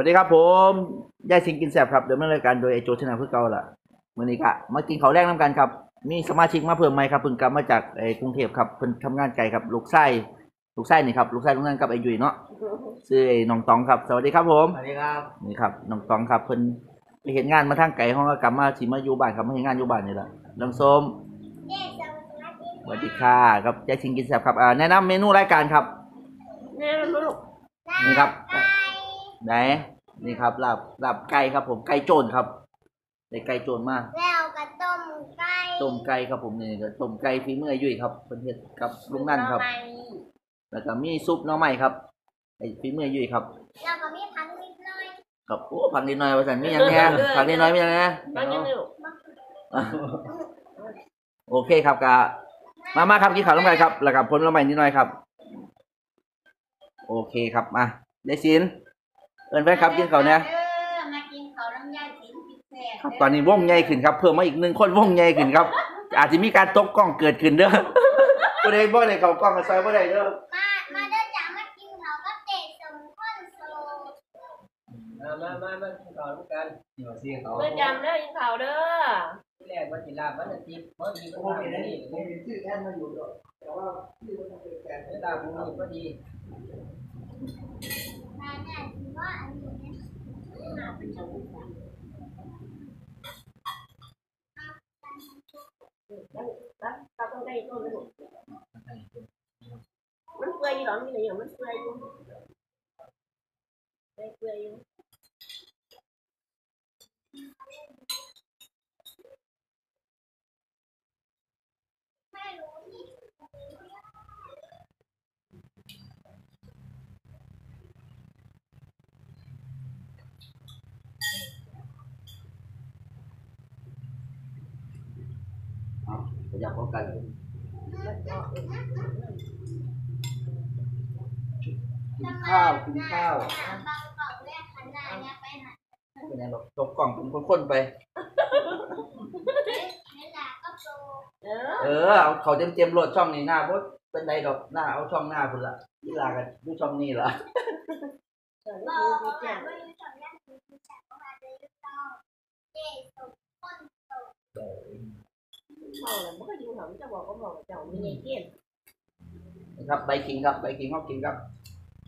วัสดีครับผมยายสิงกินแสบครับเดิมเนินรายการโดยไอโจชนะเพื่อเก่าล่ะมื่อนี้ก็มากินข้าวแรกน้ำกันครับ มีสมาชิกมาเพิ่มไหมครับเพิ่งกลับมาจากไอ้กรุงเทพครับเพิ่นทำงานไกลครับลูกไส้ลูกไส้นี่ครับลูกไส้ลูกนั่นกับไอ้ยุยเนาะชื่อไอ้น้องตองครับ สวัสดีครับผมสวัสดีครับนี่ครับน้องตองครับเพิ่นไปเห็นงานมาทางไกลห้องก็กลับมาสิมาอยู่บ้านครับมาเห็นงานอยู่บ้านนี่แหละน้องส้มสวัสดีค่ะครับยายสิงกินแสบครับอ่าแนะนำเมนูรายการครับเนี่ยมันลูกนี่ครับ ไหนนี่ครับลาบลาบไก่ครับ ผมไก่โจนครับได้ไก่โจนมากแล้วก็ต้มไก่ต้มไก่ครับผมนี่ก็ต้มไก่ฝีมือยุ่ยครับเพิ่นเฮ็ดกับลุงนั่นครับ แล้วก็มีซุปหน่อไม้ครับไอ้ฝีมือยุ่ยครับแล้วก็มีพันนิดหน่อยกับโอ้ผักนิดหน่อยว่าซั่นมีหยังแหน่ผักนิดหน่อยมีหยังแหน่มันยังไม่ลูกโอเคครับก็มามาครับกินข้าวร่วมกันครับแล้วกับผลไม้นิดหน่อยครับ โอเคครับมาได้สิน เอิ้นแฟนครับกินข้าวเนี่ยเออมากินข้าวน้ำยาสินพิเศษครับตอนนี้วงใหญ่ขึ้นครับ เพิ่มมาอีกหนึ่งคนวงใหญ่ขึ้นครับ อาจจะมีการตกกล้องเกิดขึ้นเด้อบ่ได้บ่ได้เข้ากล้องกับซอยบ่ได้เด้อมามาเด้อจ้ามากินข้าวก็เตะสมข้นโซมามามามากินข้าวร่วมกันเดี๋ยวสิเขาเมื่อจำเด้อยิงข่าวเด้อที่แรกว่าสิลาบวันอาทิตย์เพราะมีคนทำนี่ชื่อแอนมาอยู่ด้วยแต่ว่าชื่อมันเป็นแฟนไม่ลาบผมมีพอดีมาเนี่ยถือว่าอันนี้เนี่ยแล้วเราต้องได้ ต้นลูกมันเปื่อยอยู่หรอมีอะไรอย่างมันเปื่อยอยู่เปื่อยอยู่ ไม่รู้ที่ เอาอยา กพบกัน กินข้าว กินข้าวบางกล่องแรกขนาดเนี่ยไปหาเป็นไงบอกตกกล่องเป็นคนๆไป เวลาก็โตเออเออเอาเขาเต็มๆโหลดช่องนี้หน้าบ่เป็นไรดอกหน้าเอาช่องหน้าพุ่นละนี่ลากันดูช่องนี้ล่ะบอกเขาว่าไม่รู้จักแรกคือจักว่าจะยึดเต้าเตะสมข้นโซเมาแล้วมันก็ยิงเขาจะบอกก็บอกเจ้ามีไงเกี้ยนนะ ครับใบขิงครับใบขิงเขากินครับ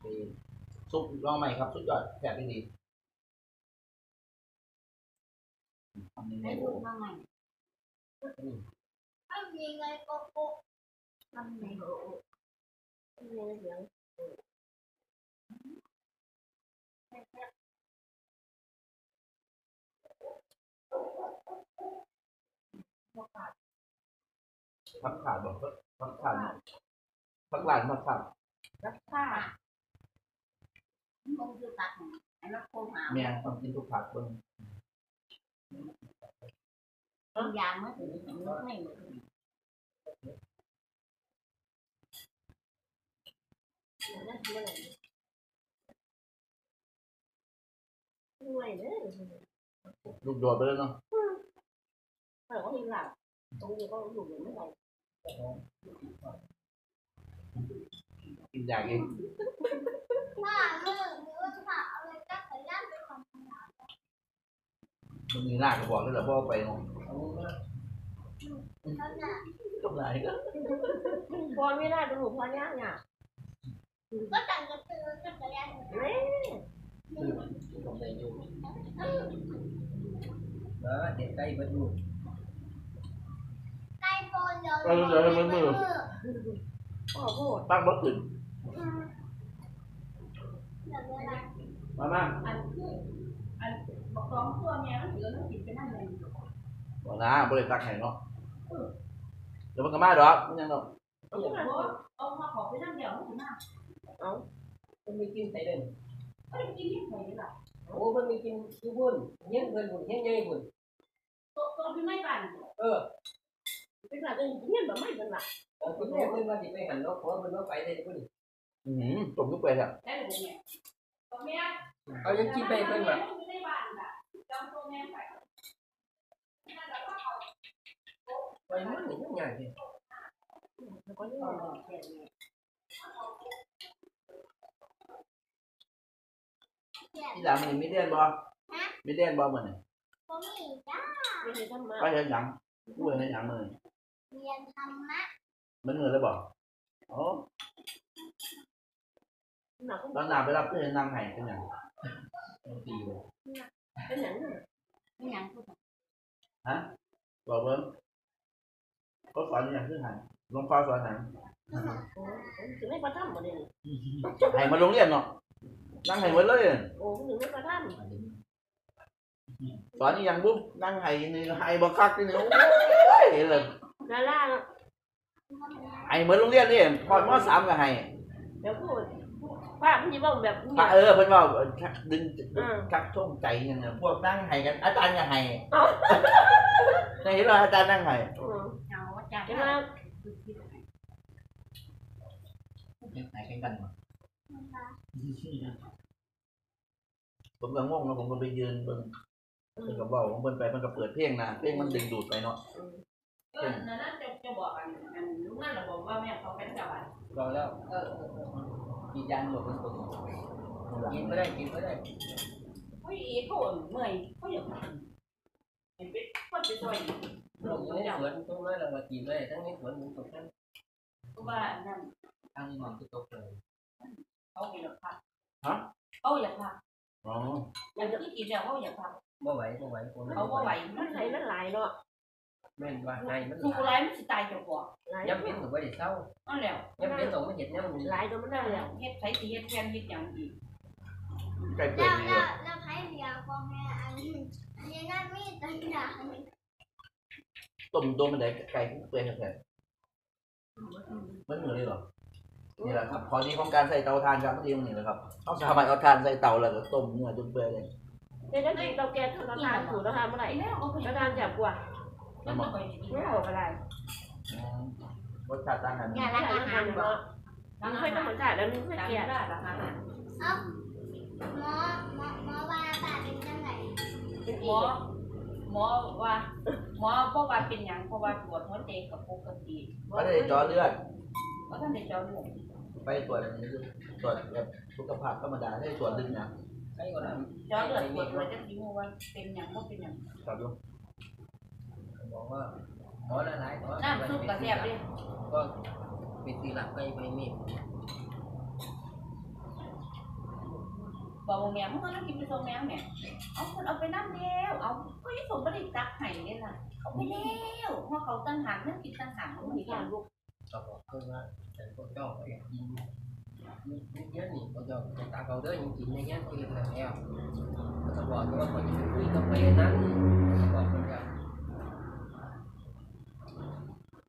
นี่ซุปลองใหม่ครับสุดยอดแซ่บดีทำยังไงให้โอ้ดูมาใหม่ไม่มีเงินโกโก้ทำไงโกโก้มีไงเสี ยงพักขาดบอกพักขาดพักหลานพักขาดรักผ้าคงคือตัดไอ้นักโกหาแม่ต้องกินทุกผักเบิ่งเป็นยางเมื่อถึงถึงไม่หมดนั่นคืออะไรด้วยเด้อลูกโดดไปแล้วเนาะแต่ก็มีหลักตรงนี้ก็อยู่ไม่ไหว กินยากเองว่าเรื่องนี้ว่าผ่าอะไรก็ขยันของมันมีหน้าก็บอกแล้วเหรอพ่อไปเนาะเขาน่ะไหนก็พอไม่ได้ดูพอเนี่ยเนี่ยก็ต่างกันคือก็ขยันเฮ้ยทำได้อยู่เออเด็กใกล้เบิดลูกใกล้ โฟนเดี๋ยวเออเดี๋ยวมันมือพ่อพูดตั้งรถขึ้นเดี๋ยวเวลามามาบอกสองตัวเนี่ยมันเหลือต้องกินไปนั่นเลยบอกนะบริษัทแห่งเนาะเดี๋ยวมันก็มาดอกมันยังดอกเอาเอามาขอไปนั่นเดียวไม่ถึงหน้ามันมีกินใส่เด่นไม่ได้กินที่ไหนล่ะโอ้มันมีกินอยู่บุญเงี้ยเงินบุญเงี้ยใหญ่บุญตัวตัวพี่ไม่บันเออ เป็นแบบเงี้ยแบบไม่เป็นหลักเออคุณแม่เพิ่นว่าสิไปหันนกเพราะมันว่าไปได้พุ่นอืมจมทุกไปแล้วได้หรือเนี่ยตัวแม่ เอายังกินไปเพิ่นว่าไม่บ้านอะจำตัวแม่ไปไปมันนี่ยังไงสิแล้วก็นี่เขียนที่หลังนี่มีเรียนบ่มีเรียนบ่มื้อนี่ผมมีจ้าไม่ได้ทำมาไปเฮ็ดหยังกูเฮ็ดหยังมื้อนี่เรียนธรรมะมันมื้อเลยบ่โอ้หนักตอนหน้าไปรับเพิ่นนั่งให้เป็นหยังตีบ่เป็นอย่างนี้ไม่ยังพูดบอกเบิ่งเขาสอนอหย่างคือหันหลวงพ่อสอนหยังโอ้ถึงไม่ประทับหมดเลยให้มาโรงเรียนเนาะนั่งให้หมดเลยโอ้ถึงไม่ประทับสอนอีหยังบุ๊นั่งให้นี่ให้บ่คักนี่โอ้ยเลย ดาราให้เหมือนโรงเรียนนี่พอมสามก็ให้เดี๋ยวพูดภาพมันจะบอกแบบพระเออเพิ่นว่าชักดึงชักช่วงใจหยังน่ะพวกนั่งให้กัน อาจารย์ก็ให้ได้เห็นว่าอาจารย์นั่งให้เอาจ้าใช่ไหมให้กันกันมาผมก็งงนะผมก็ไปยืนเบิ่งเพิ่นก็เว้าของเพิ่นไปเพิ่นก็เปิดเพลงนะเพลงมันดึงดูดไปเนาะ เออนั่นน่ะจะจะบอกอันอันลูกนั่นเราบอกว่าแม่เขาเป็นจังหวัดรอแล้วเออเออเออกินยาหมดเป็นตัวกินไม่ได้กินไม่ได้เขาอีเขาเมื่อยเขาอยากเห็นเป็นคนไปซอยลงในสวนตรงนั้นเรามากินได้ทั้งในสวนมันตกทั้งเพราะว่านั่นทางนี้มันก็ตกเลยเขาอยากพักเขาอยากพักอ๋ออย่างที่กินแล้วเขาอยากพักบ่ไหวบ่ไหวคนเขาว่าไหวมัมันนไหลมันไหลเนาะ แม่นว่าไงมันถูกไรมันสิตายเจ้าบ่ไหลย้ำเป็นถึงว่าเด็กเศร้านั่นแล้วย้ำเป็นตรงไม่เห็นย้ำมันไหลจนมันได้นั่นแล้แล้ววเฮ็ดไผสิเฮ็ดแทนเฮ็ดหยังอีกใกล้เปิแล้ดวดีแล้เลวยแล้วใครเรียกพ่อแม่อันนี้อันนี้นั่นมีต่างดาวต้มโดมมันได้ไก่เปื่อยแท้ๆมันเหมือนเลยเหรอนี่แหละครับพอดีของการใส่เตาถ่านครับพอดีตรงนี้แหละครับเอาสามารถเอาถ่านใส่เตาแล้วก็ต้มเนื้อจนเปื่อยเลยเดี๋ยวจะกินเตาแก๊สเราทานถูเราทานเมื่อไหร่แล้วเขาเราทานจับกว่า แล้วมันก็สิกินไม่ออกอะไรอืมรสชาติต่างกันอย่าละอาหารเนาะมันค่อยต้องเหมือนกันแล้วนึกไม่ตามเกลียดได้ล่ะค่ะเอ้าหมอหมอหมอว่าตาเป็นจังไงเป็นหมอีอหมอว่าหมอเพราะว่าเป็นหยังเพราะว่าตรวจหัวใจกับปกติก็ได้เจอเลือดเพราะท่านได้เจาะเลือดไปตรวจอันนี้คือตรวจแบบสุขภาพธรรมดาได้ตรวจลึกนะใครก็ได้เจาะเลือดตรวจว่าจะสิรู้ว่าเป็นหยังบ่เป็นหยังครับลูก บอกว่าหมอละลายหมอน้ำซุปกระแซ่บดิก็เป็นตีหลักไปไปมีบอกว่าแม่มึงเอาน้ำกินไปส่งแม่แม่เอาคนเอาไปน้ำแล้วเอาก็ยังส่งบ่ได้ตักให้เลยล่ะเอาไปแล้วเพราะเขาตั้งหากนั่งกินตั้งหากมันมีมีกาการรลูกก็บอกเพื่อนว่าฉันก็เจ้าไปกินนี่เยอะนี่ก็เจ้าจะตาเขาเด้อยังกินอย่างเงี้ยเขาเห็นแล้วก็บอกว่าคนจะคุยกับไปนั้นบอกคนจะ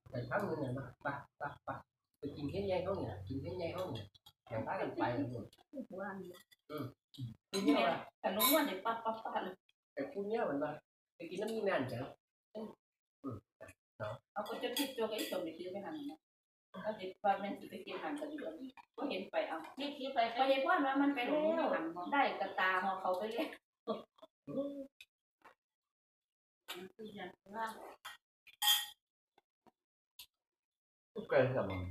แต่ครั้ งนึงเนี่ยมาปะปะปะไปกินเพี้ยนใหญ่เขาเนี่ยกินเพี้ยนใหญ่เขาเนี่ยแข่งพากันไปกันหมดว่าคือแม่แต่ลงว่าได้ปั๊บปั๊บปั๊บเลยแต่คุณเนี่ยเหมันมาไปกินน้ำมีแม่นจังเอาก็จะคิดตัวไอ้ส่งไปซื้อไปหันนะก็สิว่าแม่นสิไปกินหันกันอยู่ก็เห็นไปเอานี่คิดไปก็เห็นว่ามันไปแล้วได้กระตาขอเขาไปแล้วคืออย่างว่า ไก่ครับผม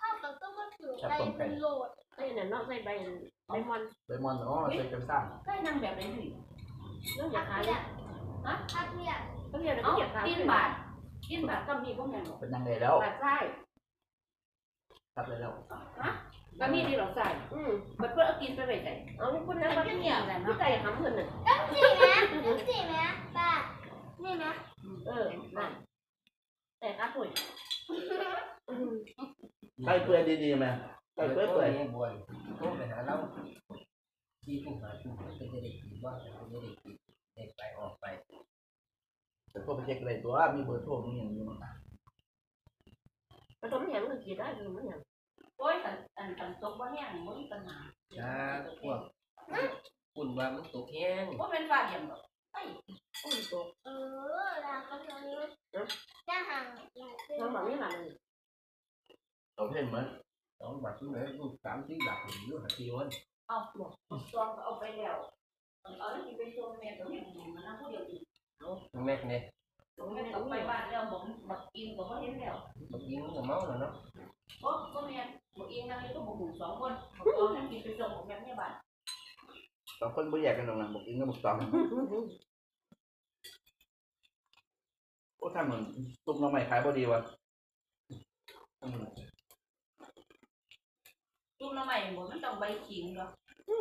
ข้าวกับต้มก็ถือไปเป็นโหลดไอ้เนี่ยนอกใส่ใบใบมอนเลมอนอ๋อใส่กันซ่าได้นั่งแบบไหนสิเรื่องอยากขายเรีเนี่ยยกถ้าเรียกก็เรียกอะไรเอาก็อยากขายกินบาทกินบาทก็มีพวกนั้นเป็นยังไงแล้วบาทใช่ครับเลยแล้วฮะก็มีที่เราใส่ อืมบัดเพื่อเอากินไปไปใส่เอาที่คุณนะว่าที่เนี่ยที่ใจทำเงินน่ะตั้งสี่ไหมตั้งสี่ไหมป้านี่ไหมเออนั่นแต่ครับปุ๋ย ไก่เปื่อยดีๆไหมไก่เปื่อยเปื่อยบวนโทรไปหาเราที่ผู้หาผู้เป็นจะได้กินว่าเป็นจะได้กินเด็กไปออกไปแต่ก็ไปเช็คเลยตัวมีเบอร์โทรมีอย่างนี้มั้งผสมแหงมันกินได้หรือมันแหงโอ้ยอันอันอันตกว่าแห้งมันมีปัญหาจ้าพวกคุณว่ามันตกแห้งว่าเป็นว่าเดียมหรอกไอ้อุ้ยโตเออลาเขาจะรู้จะห่างน้องบอกไม่หลังเราเพ่นเหมือนสองบาทที่ไหนลูกสามสี่บาทอยู่หักทีวันเอาหมดซองเอาไปแล้วเอาแล้วกินไปส่งแม่ตัวนี้มัน นั่งผู้เดียวอีกแม่เนี่ยแม่ต้องไปบ้านแล้วบอกบักกินก็บ่เห็นแล้วบางทีมันก็เมาแล้วเนาะโอ้ก็แม่บอกเองนั่งอยู่ก็บอกหมู่สองคนบอกเอาให้ กินไปส่งของแม่แม่บ้านสองคนไม่แยกกันตรงนั้นบอกอิงก็บอกสองโอ้ถ้าเหมือนตุ้มน้องใหม่ขายพอดีวะอืมจุ่มละใหม่หมดมันต้องใบขิงเหรอ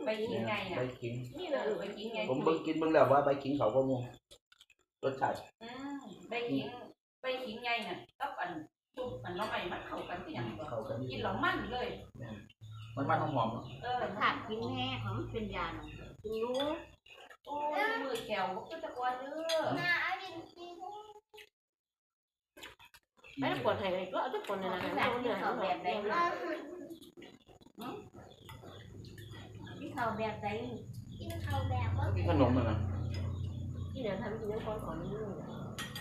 ใบขิงไงใบน่ะขิงนี่เลยใบขิงไงผมเบิ่งกินเบิ่งแล้วว่าใบขิงเขาก็มูรสชาติอืมใบขิงใบขิงไงน่ะกับอันจุ่มอันละใหม่มันเข้ากันที่อย่างบ่เขากันกินแล้วมันเลย มันมันหอมๆเนอะเออขาดกินแม่ของมันเป็นยาหนกินรู้โอ้ยมือแขวบ่คือแตะกอนเด้อมาเอาดินกิน ไม่ได้ปวดไหนเลยก็เอาทุกคนในนั้นนะเอาเนื้อเอาแบบไหนเอาที่เขาแบบไหนกินข้าวแบบว่ากินขนมมันนะที่เดี๋ยวทำกินน้ำก้อนก่อนนี่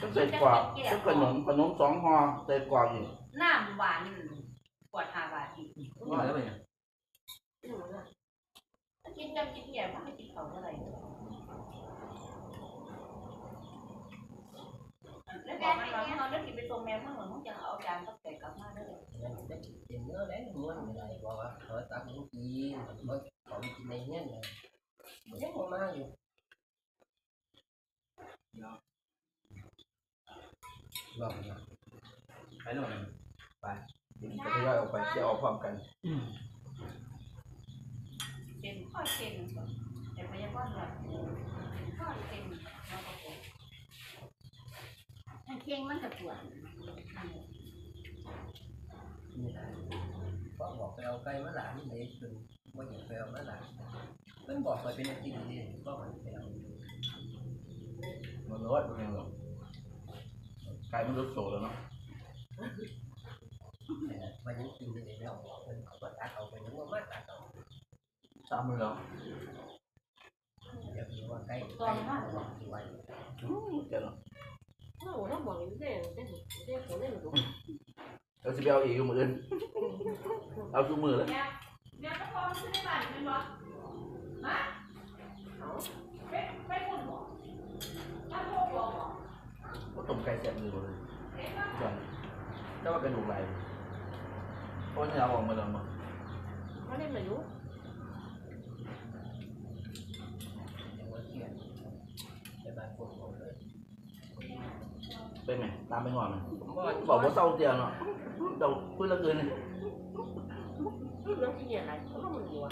ก็ใส่กรอกก็ขนมขนมสองห่อใส่กรอกอีกน้ำหวานขวด5บาทอีกว่าแล้วเป็นไงกินจำกินแย่บ่ให้กินเขาเท่าไหร่แล้วบอกมันว่ามึงเอาเดี๋ยวสิไปส่ งม่มึงเหมือนมึงจะเอาจานกับแกกลับมาเด้อเห็นเนื้อแล้วม้วนอะไรบอกว่าเขาตักกินกินของกินในเงี้ยเลยยังมาอยู่บอกนะไปหน่อยไปจะทยอยออกไปจะออกพร้อมกันเป็นข้อเค็มแต่พยาบาลว่อเค็มแล้วก็ปวดเคียงมันจะปวด นี่นะก็บอกไปเอาไก่มาหลานเลยจนว่าอยากไปเอามาหลานมันบอกไปเป็นสิ่งดีก็มันไปเอามันรสมันยังหรอกไก่มันรสโซแล้วเนาะมันยังกินได้แล้วมันเขาก็ตักเอาไปยังว่ามาตักเอาตามมือเราอยากรู้ว่าไก่ไก่บอกที่วันเจ้าเนาะถ้าหัวถ้าบอกอย่างนี้ได้ได้ได้ผลได้หรือ เราจะไปเอาอีกอยู่มืออื่นเอาทุกมือเลยเนี่ยเนี่ยตะกอนซื้อในบ้านเป็นบ่ฮะไปไปพุ่นบ่ถ้าโทรบอกบ่ก็ต้มไก่แซ่บมือเลยเอ๊ะว่าจังแต่ว่ากระดูกไหลเพราะเนี่ยเอาออกมาแล้วมั้งเขาได้มาอยู่อย่างว่าเที่ยงไปบ้านพวกเขาเลย ไปไหมตามไปงอนมันผมว่าบอกว่าเศร้าเตียงเนาะเราพูดละเกินเลยเรื่องที่อะไรเขาต้องมันอยู่อะ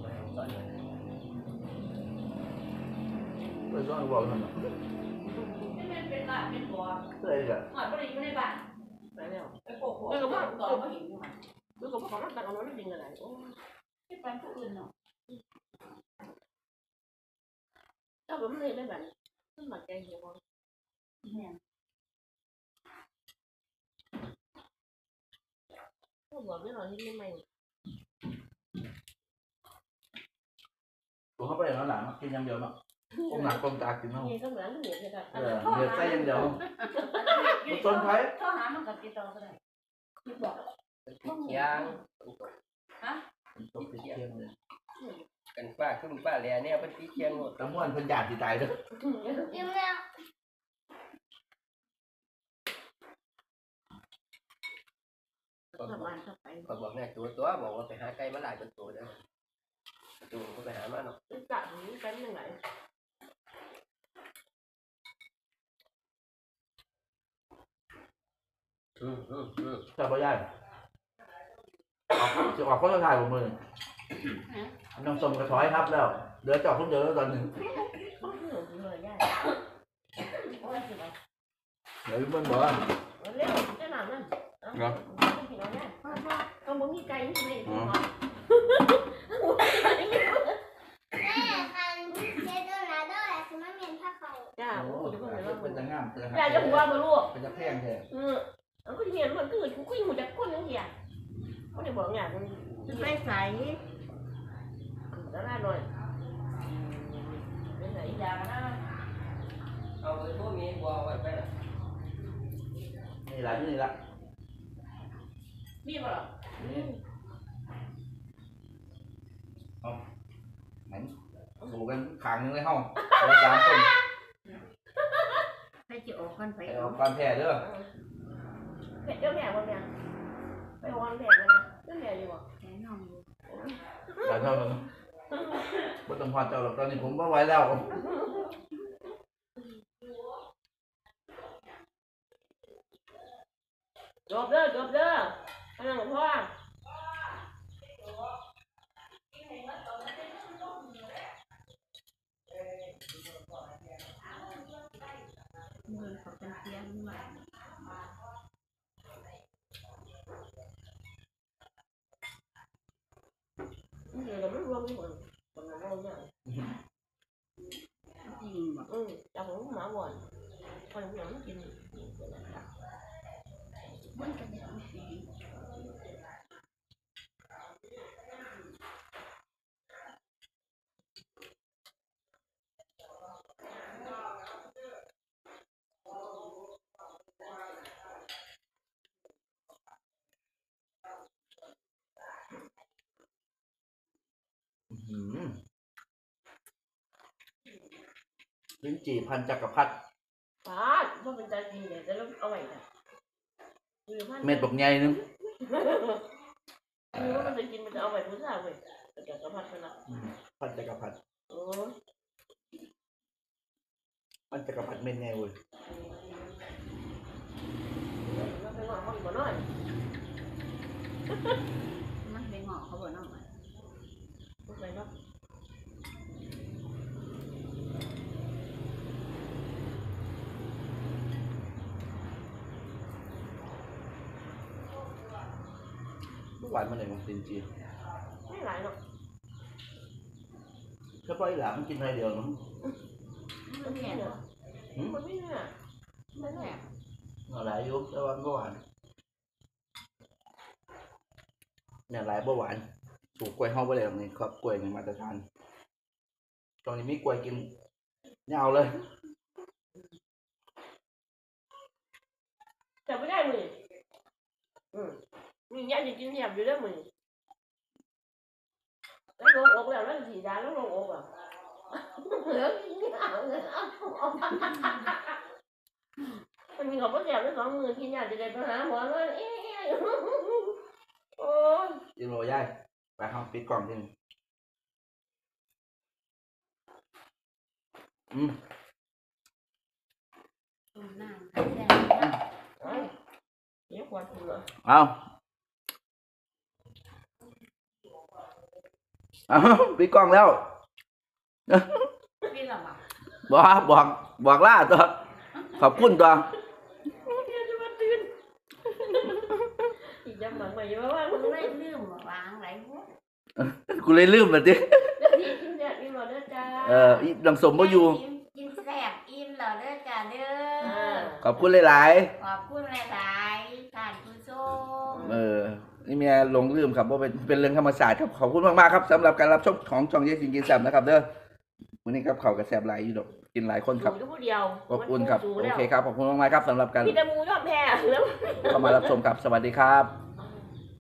ไม่ก่อนเลยเพื่อนก็บอกมันเนาะที่มันเป็นละเป็นบ่เพื่อนก็หอยบ่ได้อยู่ในบ้านไปแล้วไปโกหกตอนเขาเห็นอยู่หั่นดูกับเขาตั้งเอาแล้วจริงอะไรโอ้ที่ไปผู้อื่นเนาะถ้าผมเลยได้แบบขึ้นมาใจเหี่ยว เนี่ยพวกบอกไม่รอที่ไม่ไม่ตัวเขาไปแล้วหลังกินยำเดียวเนาะก้มหนักก้มตากินเนาะเงี้ยก็เหมือนเหมือนกันเออเดือดไส้ยำเดียวมันต้นไผ่โทรหามันก็ติดต่อก็ได้คือบอกยางตกติดเทียมเลยกันป้าขึ้นป้าแหล่เนี่ยเป็นปีเชียงหมดตะม้วนเพิ่นหยาดสิตายเด้อ กินแล้ว สบายเข้าไปก็บอกไงตัวตัวบอกว่าไปหาไก่มาหลายเป็นตัวเด้อตัวก็ไปหามาเนาะกะนี้กันยังไงอืมอืมอืมแต่บ่ยายออกจะออกคนละถ่ายผมมือน้องสมกระถอยครับแล้วเหลือเจาะคนเดียวแล้วตอนหนึ่งเลยได้โอ้ยสิไปเดี๋ยวมันบอกว่าเร็วได้หนานั่น ต้องมึงมีไก่ที่ไม่อ๋อ แม่คันเจโดนาโดแหละคือมันเมียนผ้าเขาจ้าโอ้โอ้โหยจะเป็นจะงามเป็นจะอย่าจะหัวมาลูกเป็นจะแพงแท้เออเอาก็เห็นมันก็คือกูอยู่จากก้นยังเหี้ยเขาได้บอกงานมันไปใส่แล้วน่าหน่อยเป็นไหนอย่างนะเอาไปพวกนี้บัวไว้ไปละนี่ละนี่ละ มีบ่ล่ะนี่เอาไหนสูกันขางหนึงเลยห้องเหลือสามคนให้จะออกกันไปไปเอาความแพ้เด้อแม่เจ้าแม่คนเนี่ยไปวอนแม่กันนะเจ้าแม่ดีกว่าแนะนำหลานเท่านั้นเบ่ต้องพอเจ้าหรอกตอนนี้ผมบ่ไหวแล้ว จบเด้อจบเด้ออันนั้นพ่อ มือเขาเป็นเพี้ยนใหม่ เดี๋ยวเราไม่รวมกันหมดคนละเราเนี่ย จริงบ่อืมจากของหมาบ่อนคนเดียวไม่กินมันก็ยังสีอืม ลิ้นจี่พันจักรพรรดิป้าพ่อเป็นใจกินเนี่ยจะต้องเอาไว้นะเม็ดบักใหญ่นึงคือว่ามันจะกินมันจะเอาไว้พุทธาเว้ยแต่แกก็พัดไปละอืมพันจักรพรรดิโอ้พันจักรพรรดิเม็ดใหญ่เว้ยเราไปหาห้องก่อนหน่อยมันเป็นหงอกเขาบอกน้องมันไปเนาะ หวานมาไหนมาลิ้นจี่ไม่หลายหรอกแค่ปล่อยหลามมันกินอะไรเดียวเนาะมันแข็งเนี่ยมันไม่เนี่ยมันแข็งเอาหลายอยุบแต่ว่ามันบ่หวานเนี่ยหลายบ่หวานถูกกล้วยเฮาบ่ได้หรอกนี่ครับกล้วยนี่มาตรฐานตอนนี้มีกล้วยกินยาวเลยแต่ไม่ได้มืออืม มีญาติกินแหบอยู่ด้วยมือแล้วลงอกแล้วแล้วสีดาแล้วลงอกอะเหลือกินอ่างเลยอะมันมีของพ่อแสบด้วยสองมือกินยาจะได้ไปหาหมอเลยเอ๊ะโอ้ยยิโรย่ายไปห้องปิดกล่องทีนึงอืมตุ่มน้ำไข่แดงเอ้ยเดี๋ยวควันคุณเหรอเอาเอาปิดกล่องแล้ว พี่ละบ่บอกบอกบอกล่าตัว ขอบคุณตัวเดี๋ยวจะมาตื่นอีกยังหลังใหม่ยังว่ามึงไม่ลืมวางไหนพวกกูเลยลืมแบบนี้เดี๋ยวที่กินเนี่ยนี่มาเด้อจ้าเอออีน้ำสมบ่อยู่ กินแซ่บอิ่มแล้วเด้อจ้าเด้อ่าอขอบคุณหลายขอบคุณหลายๆท่านผู้ชมๆเออ นี่เมียหลงลืมครับว่าเป็นเป็นเรื่องธรรมศาสตร์ครับขอบคุณมากๆครับสำหรับการรับชมของช่องเยสิงกินแซบนะครับเด้อวันนี้ครับเขาวกับแซบหลายอยู่ดอกกินหลายคนครับสูงผู้เดียวขอบคุณครับสูงโอแล้วเคครับขอบคุณมากๆครับสำหรับการพี่ตะมูยอมแพ้แล้วเข้ามารับชมครับสวัสดีครับ